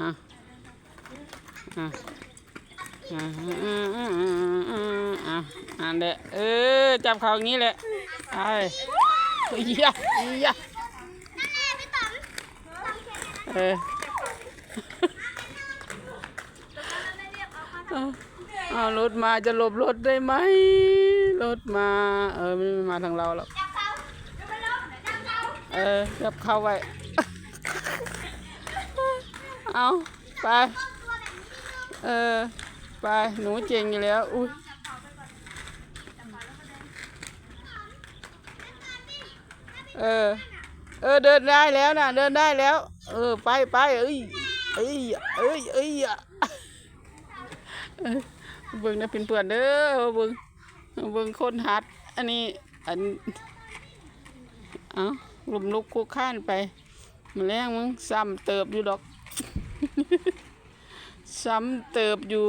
อะอะอะอะอะอะอะอันเดะเออจับเขาอย่างนี้แหละไปอียะอียะเออเอาเอารถมาจะหลบรถได้ไหมรถมา เออไม่มาทางเราหรอกเออจับเข้าไว้ เอาไป เออ ไป หนูเจ๋งอยู่แล้ว อุ้ยเออ เออ เดินได้แล้วนะเดินได้แล้ว เออ ไปไปเอ้ย เอ้ย เอ้ย เอ้ยเออเบิ่งนะเปื่อนเด้อเบิ่งเบิ่งคนหัด อันนี้ อัน เอาลุมลุกคุกข้านไปมาแรงมึงซ้ำเติบอยู่ดอก ซ้ำเติบอยู่